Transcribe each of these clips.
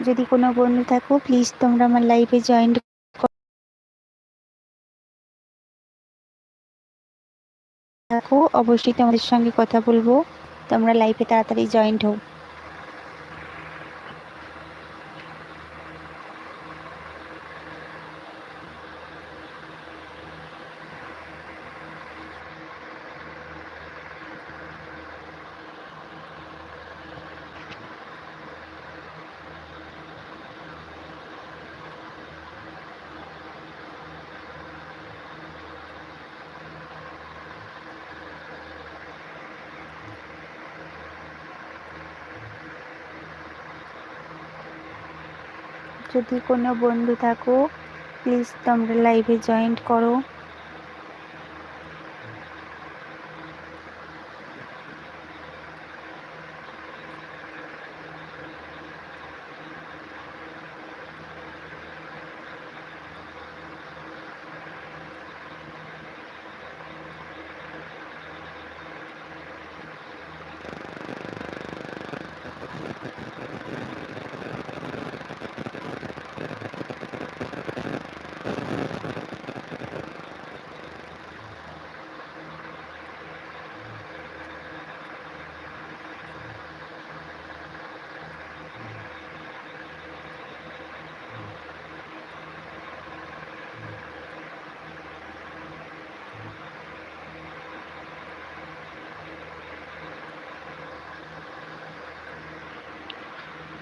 যদি কোনো বন্ধু থাকো প্লিজ তোমরা আমার লাইভে জয়েন থাকো। অবশ্যই তোমাদের সঙ্গে কথা বলব। তোমরা লাইভে তাড়াতাড়ি জয়েন্ট হও। যদি কোনো বন্ধু থাকো প্লিজ তোমরা লাইভে জয়েন্ট করো।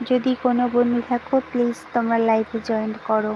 যদি কোনো বন্ধু থাকো প্লিজ তোমরা লাইভে জয়েন করো।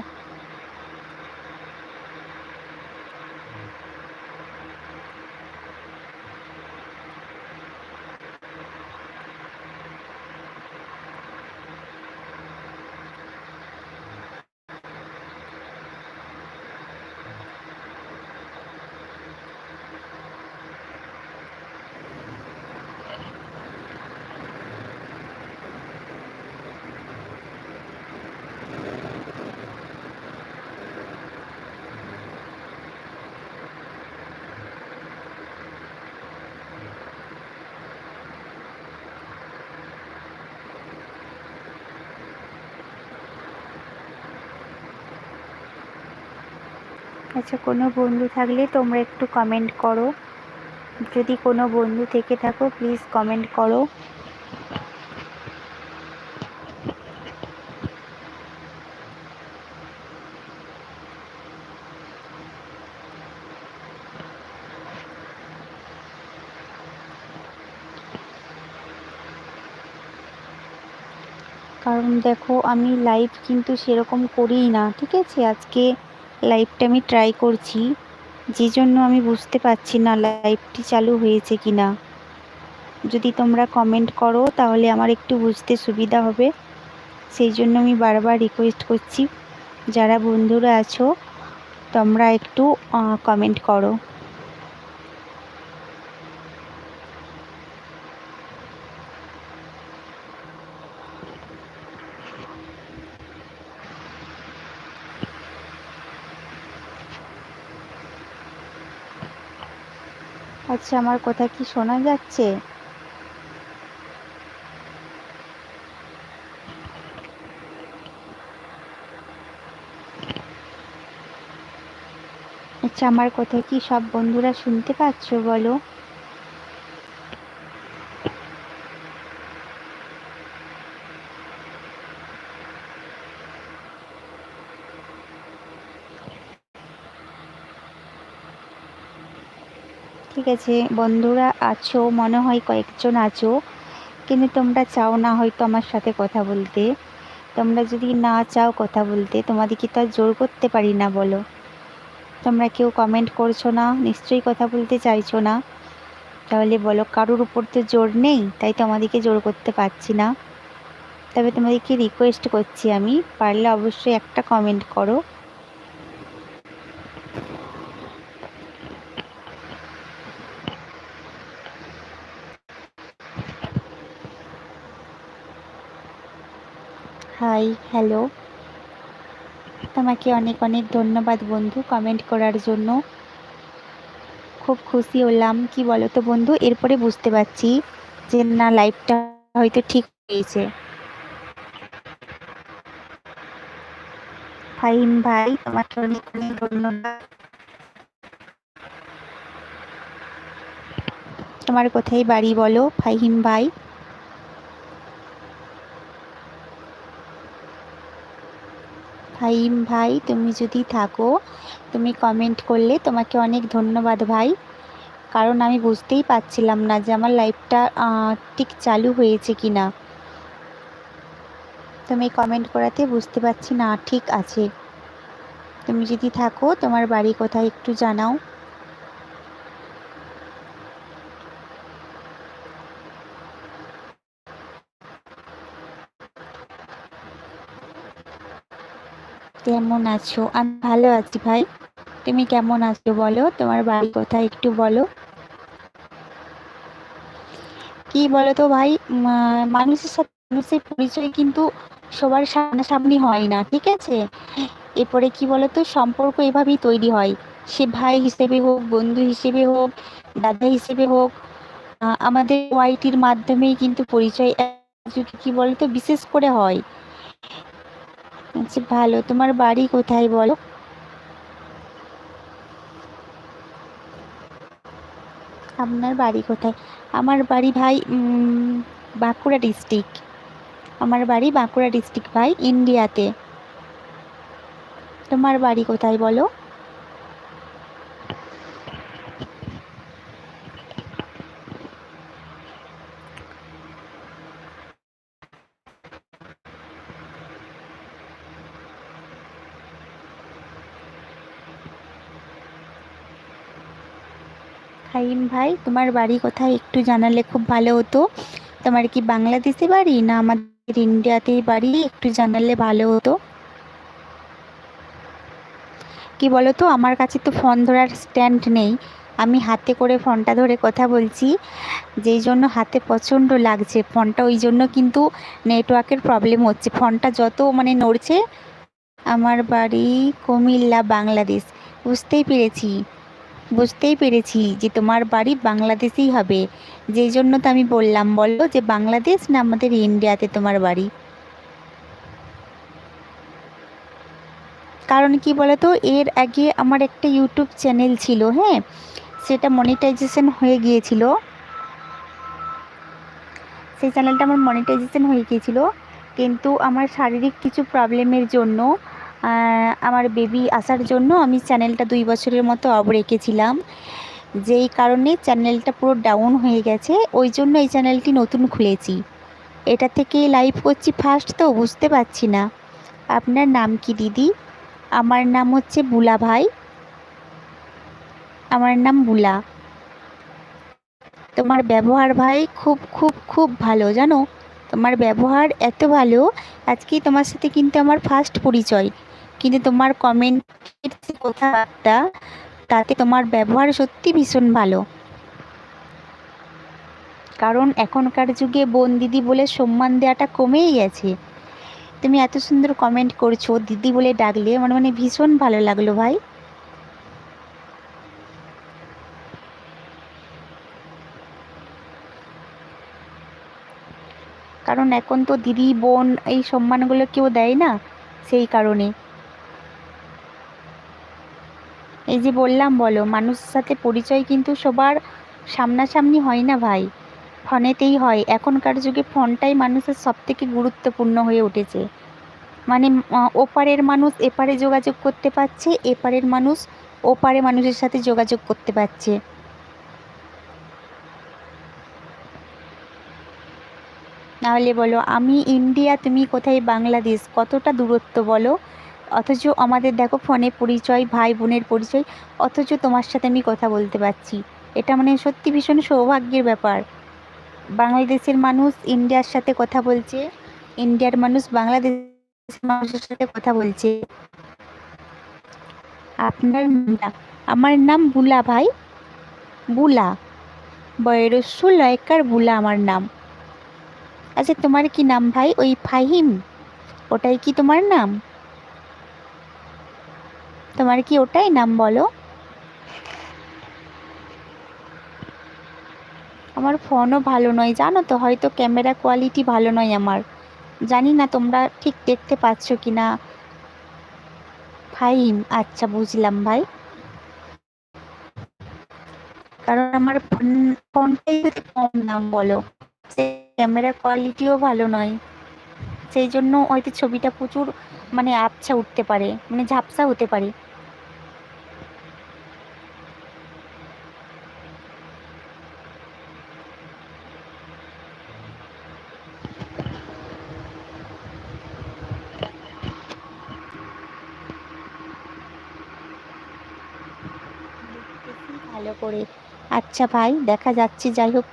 আচ্ছা কোনো বন্ধু থাকলে তোমরা একটু কমেন্ট করো। যদি কোনো বন্ধু থেকে থাকো প্লিজ কমেন্ট করো। কারণ দেখো, আমি লাইভ কিন্তু সেরকম করিই না, ঠিক আছে? আজকে লাইভটা আমি ট্রাই করছি, যে জন্য আমি বুঝতে পারছি না লাইভটি চালু হয়েছে কি না যদি তোমরা কমেন্ট করো, তাহলে আমার একটু বুঝতে সুবিধা হবে। সেই জন্য আমি বারবার রিকোয়েস্ট করছি, যারা বন্ধুরা আছো, তোমরা একটু কমেন্ট করো। আচ্ছা আমার কথা কি শোনা যাচ্ছে? আচ্ছা আমার কথা কি সব বন্ধুরা শুনতে পাচ্ছ? বলো। আছে বন্ধুরা আছো, মনে হয় কয়েকজন আছো, কিন্তু তোমরা চাও না হয়তো আমার সাথে কথা বলতে। তোমরা যদি না চাও কথা বলতে, তোমাদেরকে তো আর জোর করতে পারি না, বলো। তোমরা কেউ কমেন্ট করছ না, নিশ্চয়ই কথা বলতে চাইছো না। তাহলে বলো, কারোর উপর তো জোর নেই, তাই তোমাদেরকে জোর করতে পারছি না। তবে তোমাদেরকে রিকোয়েস্ট করছি আমি, পারলে অবশ্যই একটা কমেন্ট করো। Hi, hello. তোমাকে অনেক অনেক ধন্যবাদ বন্ধু কমেন্ট করার জন্য। খুব খুশি হলাম, কি বলো তো বন্ধু? এরপরে বুঝতে পারছি যে না লাইফটা হয়তো ঠিক হয়েছে। ফাহিম ভাই, তোমাকে অনেক অনেক ধন্যবাদ। তোমার কোথায় বাড়ি বলো, ফাহিম ভাই। ফাহিম ভাই, তুমি যদি থাকো, তুমি কমেন্ট করলে তোমাকে অনেক ধন্যবাদ ভাই। কারণ আমি বুঝতেই পারছিলাম না যে আমার লাইফটা ঠিক চালু হয়েছে কি না তুমি কমেন্ট করাতে বুঝতে পারছি না, ঠিক আছে। তুমি যদি থাকো, তোমার বাড়ি কোথায় একটু জানাও। কেমন আছো? আমি ভালো আছি ভাই। তুমি কেমন আছো বলো? তোমার বাড়ি কোথায় একটু বলো। কি বলো তো ভাই মানুষের সাথে মানুষের পরিচয় কিন্তু সবার সামনাসামনি হয় না, ঠিক আছে? এরপরে কি বলতো? সম্পর্ক এভাবেই তৈরি হয়। সে ভাই হিসেবে হোক, বন্ধু হিসেবে হোক, দাদা হিসেবে হোক আমাদের ওয়াইটির মাধ্যমেই কিন্তু পরিচয় কি বলতো? বিশেষ করে হয়। আচ্ছা ভালো। তোমার বাড়ি কোথায় বলো? আপনার বাড়ি কোথায়? আমার বাড়ি ভাই বাঁকুড়া ডিস্ট্রিক্ট। আমার বাড়ি বাঁকুড়া ডিস্ট্রিক্ট ভাই, ইন্ডিয়াতে। তোমার বাড়ি কোথায় বলো? ফাহিম ভাই, তোমার বাড়ি কোথায়? একটু জানালে খুব ভালো হতো। তোমার কি বাংলাদেশে বাড়ি না আমাদের ইন্ডিয়াতে বাড়ি? একটু জানালে ভালো হতো। কি বলো তো আমার কাছে তো ফোন ধরার স্ট্যান্ড নেই। আমি হাতে করে ফোনটা ধরে কথা বলছি, যেই জন্য হাতে প্রচণ্ড লাগছে। ফোনটা ওই জন্য কিন্তু নেটওয়ার্কের প্রবলেম হচ্ছে। ফোনটা যত মানে নড়ছে, আমার বাড়ি কুমিল্লা, বাংলাদেশ। বুঝতেই পেরেছি। বুঝতেই পেরেছি যে তোমার বাড়ি বাংলাদেশেই হবে। যেই জন্য তো আমি বললাম, বলো যে বাংলাদেশ না আমাদের ইন্ডিয়াতে তোমার বাড়ি? কারণ কি বলতো, এর আগে আমার একটা ইউটিউব চ্যানেল ছিল হ্যাঁ? সেটা মনিটাইজেশন হয়ে গিয়েছিল। সেই চ্যানেলটা আমার মনিটাইজেশন হয়ে গিয়েছিল। কিন্তু আমার শারীরিক কিছু প্রবলেমের জন্য আমার বেবি আসার জন্য আমি চ্যানেলটা দুই বছরের মতো অব রেখেছিলাম। যেই কারণে চ্যানেলটা পুরো ডাউন হয়ে গেছে, ওই জন্য এই চ্যানেলটি নতুন খুলেছি। এটা থেকে লাইভ করছি ফার্স্ট, তো বুঝতে পারছি না। আপনার নাম কি, দিদি? আমার নাম হচ্ছে বুলা ভাই। আমার নাম বুলা। তোমার ব্যবহার ভাই খুব খুব খুব ভালো, জানো? তোমার ব্যবহার এত ভালো, আজকেই তোমার সাথে কিন্তু আমার ফার্স্ট পরিচয়। কিন্তু তোমার কমেন্টের যে কথাবার্তা, তাতে তোমার ব্যবহার সত্যি ভীষণ ভালো। কারণ এখনকার যুগে বোন দিদি বলে সম্মান দেওয়াটা কমেই গেছে। তুমি এত সুন্দর কমেন্ট করছ, দিদি বলে ডাকলে আমার মানে ভীষণ ভালো লাগল ভাই। কারণ এখন তো দিদি, বোন এই সম্মানগুলো কেউ দেয় না, সেই কারণে। এই যে বললাম বলো, মানুষের সাথে পরিচয় কিন্তু সবার সামনাসামনি হয় না ভাই। ফোনেতেই হয়। এখনকার যুগে ফোনটাই মানুষের সব থেকে গুরুত্বপূর্ণ হয়ে উঠেছে। মানে ওপারের মানুষ এপারে যোগাযোগ করতে পারছে, এপারের মানুষ ওপারে মানুষের সাথে যোগাযোগ করতে পারছে। নাহলে বলো, আমি ইন্ডিয়া, তুমি কোথায় বাংলাদেশ? কতটা দূরত্ব বলো? অথচ আমাদের দেখো ফোনে পরিচয়, ভাই বোনের পরিচয়, অথচ তোমার সাথে আমি কথা বলতে পারছি। এটা মানে সত্যি ভীষণ সৌভাগ্যের ব্যাপার। বাংলাদেশের মানুষ ইন্ডিয়ার সাথে কথা বলছে, ইন্ডিয়ার মানুষ বাংলাদেশের মানুষের সাথে কথা বলছে। আপনার আমার নাম বুলা ভাই, বুলা। বয়রস্য লয়কার বুলা আমার নাম। আচ্ছা তোমার কি নাম ভাই? ওই ফাহিম। ওটাই কি তোমার নাম? তোমার কি ওটাই নাম বলো? আমার ফোনও ভালো নয়, জানো তো, হয়তো ক্যামেরা কোয়ালিটি ভালো নয় আমার। জানি না তোমরা ঠিক দেখতে পাচ্ছ কি না ফাইম আচ্ছা বুঝলাম ভাই। কারণ আমার ফোন ফোনটাই যদি কম দাম বলো। সে ক্যামেরার কোয়ালিটিও ভালো নয়। সেই জন্য হয়তো ছবিটা প্রচুর মানে আবছা উঠতে পারে মানে ঝাপসা হতে পারে। ভালো করে। আচ্ছা ভাই, দেখা যাচ্ছে, যাই হোক।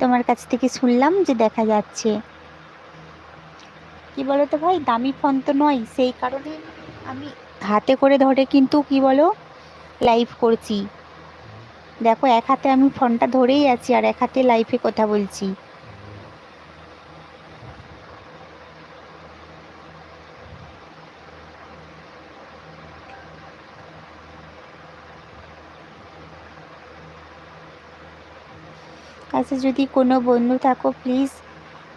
তোমার কাছ থেকে শুনলাম যে দেখা যাচ্ছে। কি বলো তো ভাই, দামি ফোন তো নয়, সেই কারণে আমি হাতে করে ধরে কিন্তু কি বলো লাইভ করছি। দেখো, এক হাতে আমি ফোনটা ধরেই আছি আর এক হাতে লাইভে কথা বলছি। আচ্ছা যদি কোনো বন্ধু থাকো প্লিজ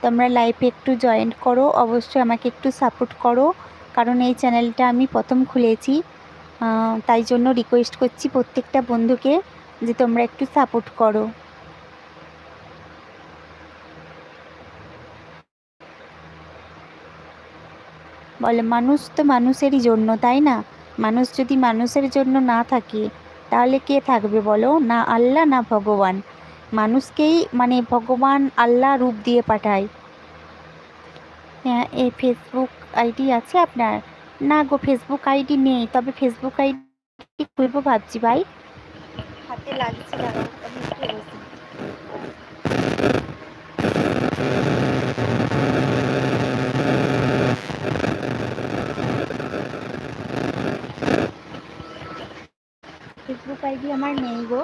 তোমরা লাইভে একটু জয়েন করো। অবশ্যই আমাকে একটু সাপোর্ট করো। কারণ এই চ্যানেলটা আমি প্রথম খুলেছি। তাই জন্য রিকোয়েস্ট করছি প্রত্যেকটা বন্ধুকে যে তোমরা একটু সাপোর্ট করো। বলে, মানুষ তো মানুষেরই জন্য, তাই না? মানুষ যদি মানুষের জন্য না থাকে, তাহলে কে থাকবে বলো? না আল্লাহ, না ভগবান। মানুষকেই মানে ভগবান আল্লাহ রূপ দিয়ে পাঠায়। হ্যাঁ এই ফেসবুক আইডি আছে আপনার? না গো ফেসবুক আইডি নেই, তবে ফেসবুক আইডি খুলবো ভাবছি ভাই। হাতে লাগছে ফেসবুক আইডি আমার নেই গো।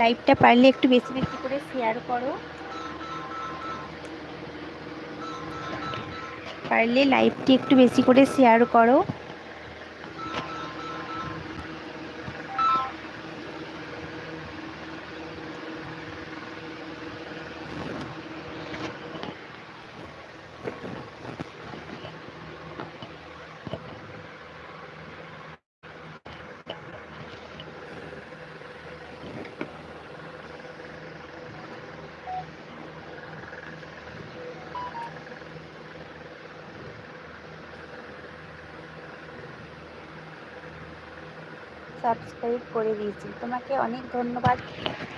লাইভটা পারলে একটু বেশি বেশি করে শেয়ার করো। পারলে লাইভটি একটু বেশি করে শেয়ার করো। সাবস্ক্রাইব করে দিয়েছি। তোমাকে অনেক ধন্যবাদ।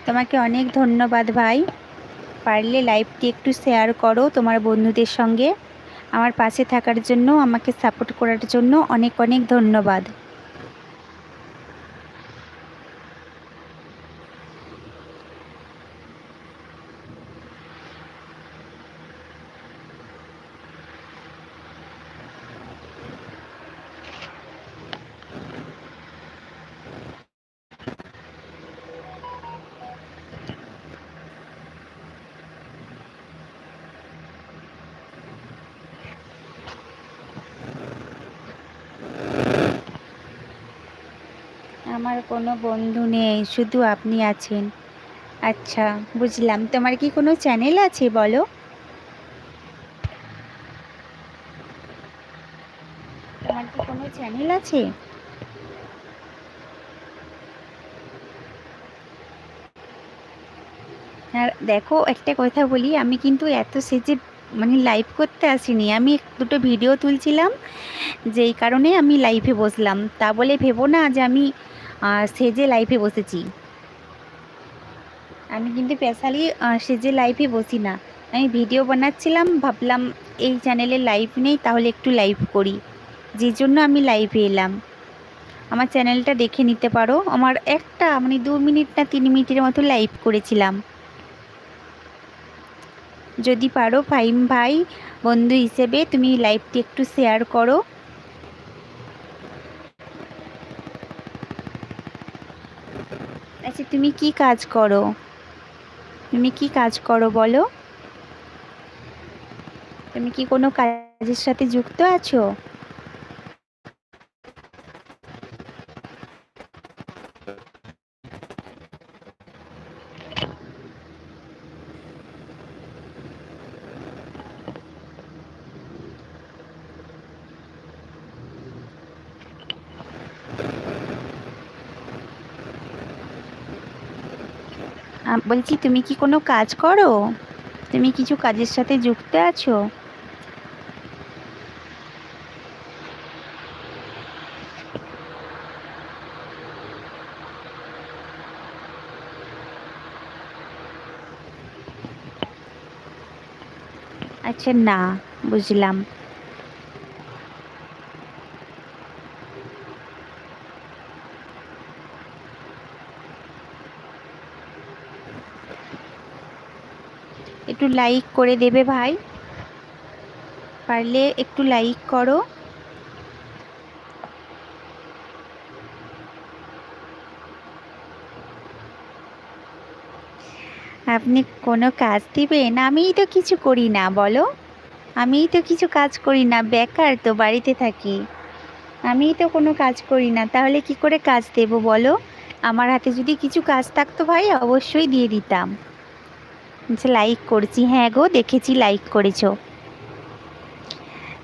তোমাকে অনেক ধন্যবাদ ভাই। পারলে লাইভটি একটু শেয়ার করো তোমার বন্ধুদের সঙ্গে। আমার পাশে থাকার জন্য, আমাকে সাপোর্ট করার জন্য অনেক অনেক ধন্যবাদ। আমার কোনো বন্ধু নেই, শুধু আপনি আছেন। আচ্ছা বুঝলাম। তোমার কি কোনো চ্যানেল আছে, বলো? তোমার কি কোনো চ্যানেল আছে? আর দেখো, একটা কথা বলি, আমি কিন্তু এত সেজে মানে লাইভ করতে আসিনি। আমি দুটো ভিডিও তুলছিলাম, যেই কারণে আমি লাইভে বসলাম। তা বলে ভেবো না যে আমি সেজে লাইভে বসেছি। আমি কিন্তু স্পেশালি সেজে লাইভে বসি না। আমি ভিডিও বানাচ্ছিলাম, ভাবলাম এই চ্যানেলে লাইভ নেই, তাহলে একটু লাইভ করি। যে জন্য আমি লাইভে এলাম। আমার চ্যানেলটা দেখে নিতে পারো। আমার একটা মানে দু মিনিট না তিন মিনিটের মতো লাইভ করেছিলাম। যদি পারো ফাইম ভাই, বন্ধু হিসেবে তুমি লাইভটি একটু শেয়ার করো আচ্ছা তুমি কি কাজ করো? তুমি কি কাজ করো বলো? তুমি কি কোনো কাজের সাথে যুক্ত আছো? বলছি, তুমি কি কোনো কাজ করো? তুমি কিছু কাজের সাথে যুক্ত আছো? আচ্ছা না, বুঝলাম। একটু লাইক করে দেবে ভাই। পারলে একটু লাইক করো। আপনি কোনো কাজ দিবেন? আমিই তো কিছু করি না, বলো। আমিই তো কিছু কাজ করি না, বেকার তো, বাড়িতে থাকি। আমিই তো কোনো কাজ করি না, তাহলে কি করে কাজ দেবো বলো? আমার হাতে যদি কিছু কাজ থাকতো ভাই, অবশ্যই দিয়ে দিতাম। লাইক করছি হ্যাঁ গো, দেখেছি লাইক করেছ।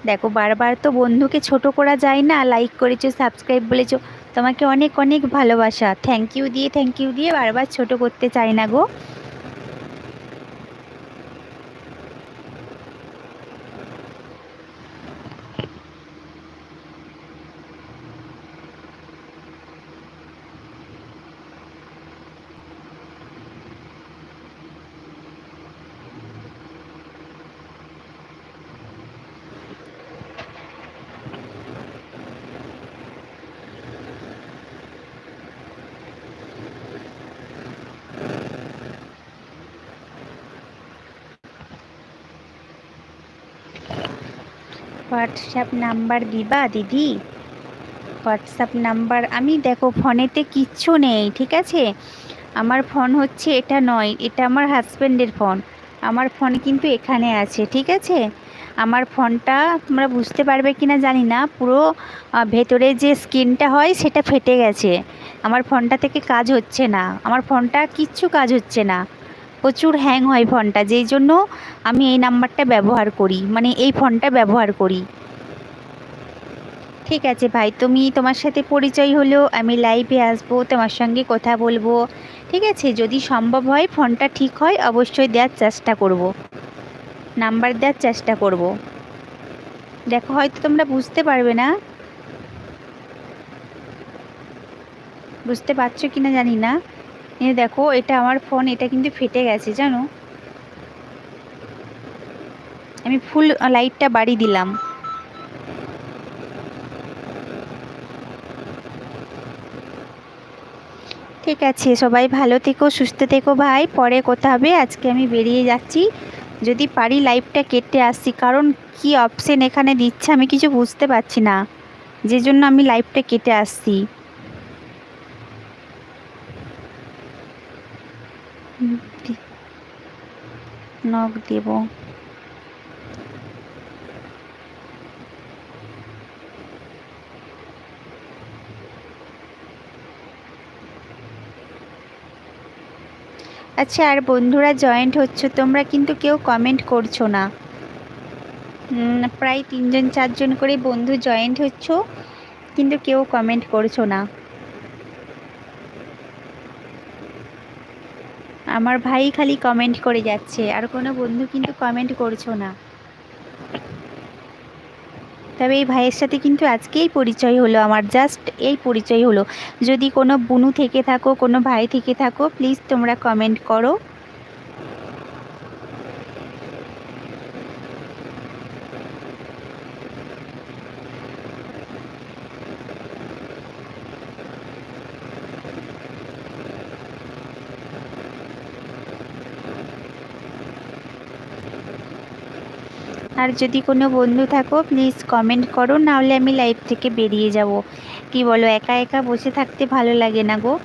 দেখো, বারবার তো বন্ধুকে ছোট করা যায় না লাইক করেছ সাবস্ক্রাইব বলেছ, তোমাকে অনেক অনেক ভালোবাসা। থ্যাংক ইউ দিয়ে থ্যাংক ইউ দিয়ে বারবার ছোট করতে চাই না গো। হোয়াটসঅ্যাপ নাম্বার দিবা, দিদি? হোয়াটসঅ্যাপ নাম্বার আমি দেখো ফোনেতে কিচ্ছু নেই, ঠিক আছে? আমার ফোন হচ্ছে এটা নয়, এটা আমার হাজব্যান্ডের ফোন আমার ফোন কিন্তু এখানে আছে, ঠিক আছে? আমার ফোনটা তোমরা বুঝতে পারবে কি না জানি না, পুরো ভেতরে যে স্ক্রিনটা হয় সেটা ফেটে গেছে। আমার ফোনটা থেকে কাজ হচ্ছে না। আমার ফোনটা কিচ্ছু কাজ হচ্ছে না। প্রচুর হ্যাং হয় ফোনটা, যেই জন্য আমি এই নাম্বারটা ব্যবহার করি মানে এই ফোনটা ব্যবহার করি। ঠিক আছে ভাই, তুমি তোমার সাথে পরিচয় হলো আমি লাইভে আসব, তোমার সঙ্গে কথা বলব। ঠিক আছে, যদি সম্ভব হয় ফোনটা ঠিক হয়, অবশ্যই দেওয়ার চেষ্টা করব। নাম্বার দেওয়ার চেষ্টা করব। দেখো, হয়তো তোমরা বুঝতে পারবে না। বুঝতে পারছ কি না জানি না। এই দেখো, এটা আমার ফোন এটা কিন্তু ফেটে গেছে, জানো? আমি ফুল লাইটটা বাড়ি দিলাম। ঠিক আছে, সবাই ভালো থেকো, সুস্থ থেকো, ভাই। পরে কথা হবে, আজকে আমি বেরিয়ে যাচ্ছি। যদি পারি লাইভটা কেটে আসছি, কারণ কি অপশন এখানে দিচ্ছে আমি কিছু বুঝতে পারছি না। যে জন্য আমি লাইভটা কেটে আসছি হুম, দি- নখ দেব। আচ্ছা আর বন্ধুরা জয়েন্ট হচ্ছে, তোমরা কিন্তু কেউ কমেন্ট করছ না। প্রায় তিনজন, চারজন করে বন্ধু জয়েন্ট হচ্ছ, কিন্তু কেউ কমেন্ট করছ না। আমার ভাই খালি কমেন্ট করে যাচ্ছে, আর কোনো বন্ধু কিন্তু কমেন্ট করছ না। তবে এই ভাইয়ের সাথে কিন্তু আজকেই পরিচয় হলো, আমার জাস্ট এই পরিচয় হলো। যদি কোনো বুনু থেকে থাকো, কোনো ভাই থেকে থাকো প্লিজ তোমরা কমেন্ট করো। আর যদি কোনো বন্ধু থাকো প্লিজ কমেন্ট করো, নাহলে আমি লাইভ থেকে বেরিয়ে যাব। কি বলো, একা একা বসে থাকতে ভালো লাগে না গো?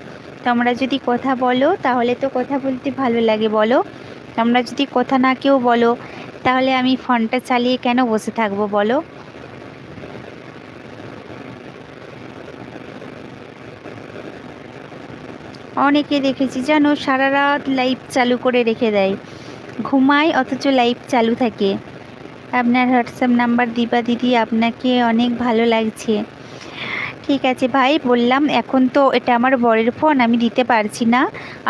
তোমরা যদি কথা বলো, তাহলে তো কথা বলতে ভালো লাগে, বলো। তোমরা যদি কথা না কেউ বলো, তাহলে আমি ফোনটা চালিয়ে কেন বসে থাকব, বলো? অনেকে দেখেছি, জানো, সারা রাত লাইভ চালু করে রেখে দেয়। ঘুমায়, অথচ লাইভ চালু থাকে। আপনার হোয়াটসঅ্যাপ নাম্বার দিবা দিদি, আপনাকে অনেক ভালো লাগছে। ঠিক আছে ভাই, বললাম এখন তো এটা আমার বরের ফোন, আমি দিতে পারছি না।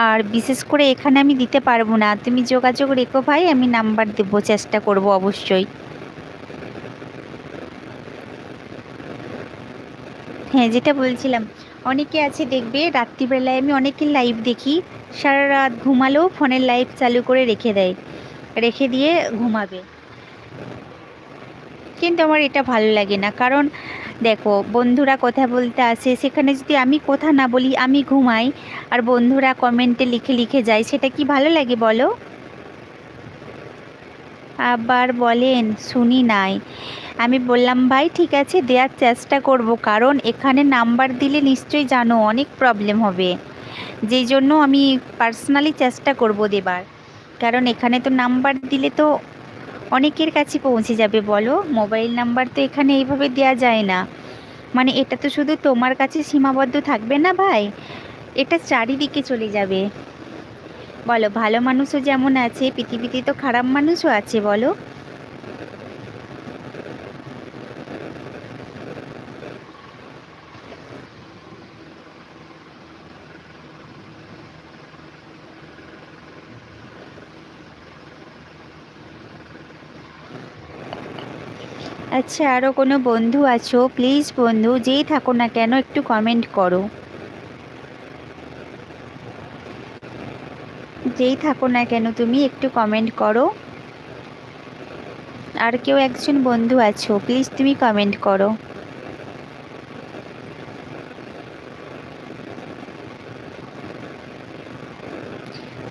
আর বিশেষ করে এখানে আমি দিতে পারব না। তুমি যোগাযোগ রেখো ভাই, আমি নাম্বার দেবো, চেষ্টা করব অবশ্যই। হ্যাঁ যেটা বলছিলাম, অনেকে আছে দেখবে, রাত্রিবেলায় আমি অনেকের লাইভ দেখি, সারা রাত ঘুমালেও ফোনের লাইভ চালু করে রেখে দেয়। রেখে দিয়ে ঘুমাবে। কিন্তু আমার এটা ভালো লাগে না। কারণ দেখো, বন্ধুরা কথা বলতে আসে, সেখানে যদি আমি কথা না বলি, আমি ঘুমাই, আর বন্ধুরা কমেন্টে লিখে লিখে যায়, সেটা কি ভালো লাগে বলো? আবার বলেন, শুনি নাই। আমি বললাম, ভাই, ঠিক আছে দেওয়ার চেষ্টা করব, কারণ এখানে নাম্বার দিলে নিশ্চয়ই জানো অনেক প্রবলেম হবে। যেই জন্য আমি পার্সোনালি চেষ্টা করব দেবার। কারণ এখানে তো নাম্বার দিলে তো অনেকের কাছে পৌঁছে যাবে, বলো? মোবাইল নাম্বার তো এখানে এইভাবে দেওয়া যায় না। মানে এটা তো শুধু তোমার কাছে সীমাবদ্ধ থাকবে না ভাই? এটা চারিদিকে চলে যাবে। বলো, ভালো মানুষও যেমন আছে, পৃথিবীতে তো খারাপ মানুষও আছে, বলো? আচ্ছা আরও কোনো বন্ধু আছো প্লিজ বন্ধু, যেই থাকো না কেন, একটু কমেন্ট করো। যেই থাকো না কেন, তুমি একটু কমেন্ট করো। আর কেউ একজন বন্ধু আছো প্লিজ তুমি কমেন্ট করো।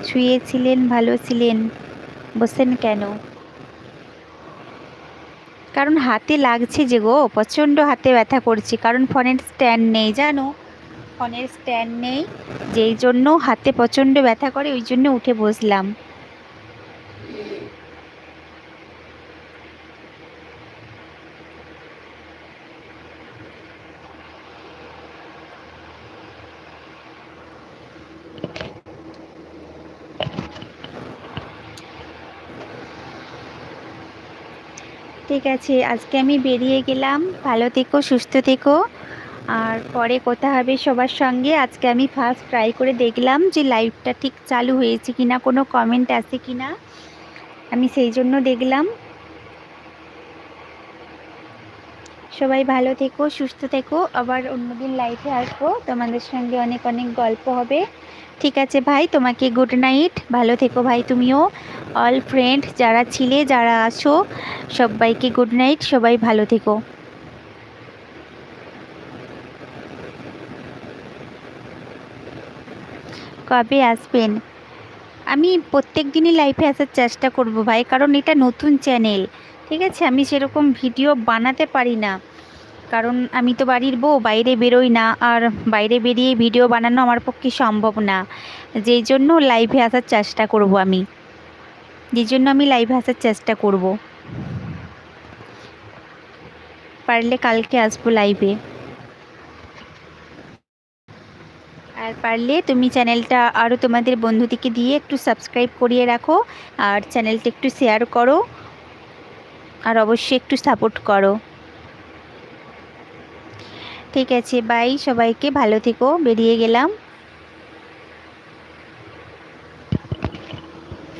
শুয়েছিলেন, ভালো ছিলেন, বসেন কেন? কারণ হাতে লাগছে যে গো, প্রচণ্ড হাতে ব্যথা করছে। কারণ ফোনের স্ট্যান্ড নেই, জানো? ফোনের স্ট্যান্ড নেই, যেই জন্য হাতে প্রচণ্ড ব্যথা করে, ওই জন্য উঠে বসলাম। ঠিক আছে, আজকে আমি বেরিয়ে গেলাম। ভালো থেকো, সুস্থ থেকো। আর পরে কথা হবে সবার সঙ্গে। আজকে আমি ফার্স্ট ট্রাই করে দেখলাম যে লাইভটা ঠিক চালু হয়েছে কিনা, কোনো কমেন্ট আছে কিনা। আমি সেই জন্য দেখলাম। সবাই ভালো থেকো, সুস্থ থেকো। আবার অন্যদিন লাইভে আসব। তোমাদের সঙ্গে অনেক অনেক গল্প হবে। ঠিক আছে ভাই, তোমাকে গুড নাইট ভালো থেকো ভাই তুমিও। অল ফ্রেন্ড যারা ছিলে, যারা আছো, সবাইকে গুড নাইট সবাই ভালো থেকো। কবে আসবেন? আমি প্রত্যেক দিনই লাইফে আসার চেষ্টা করব ভাই, কারণ এটা নতুন চ্যানেল ঠিক আছে, আমি সেরকম ভিডিও বানাতে পারি না। কারণ আমি তো বাড়ির বউ, বাইরে বেরোই না। আর বাইরে বেরিয়ে ভিডিও বানানো আমার পক্ষে সম্ভব না। যেই জন্য লাইভে আসার চেষ্টা করব আমি। যেই জন্য আমি লাইভে আসার চেষ্টা করব। পারলে কালকে আসব লাইভে আর পারলে তুমি চ্যানেলটা আরও তোমাদের বন্ধুদিকে দিয়ে একটু সাবস্ক্রাইব করিয়ে রাখো। আর চ্যানেলটা একটু শেয়ার করো। আর অবশ্যই একটু সাপোর্ট করো। ঠিক আছে বাই সবাইকে ভালো থেকো। বেরিয়ে গেলাম।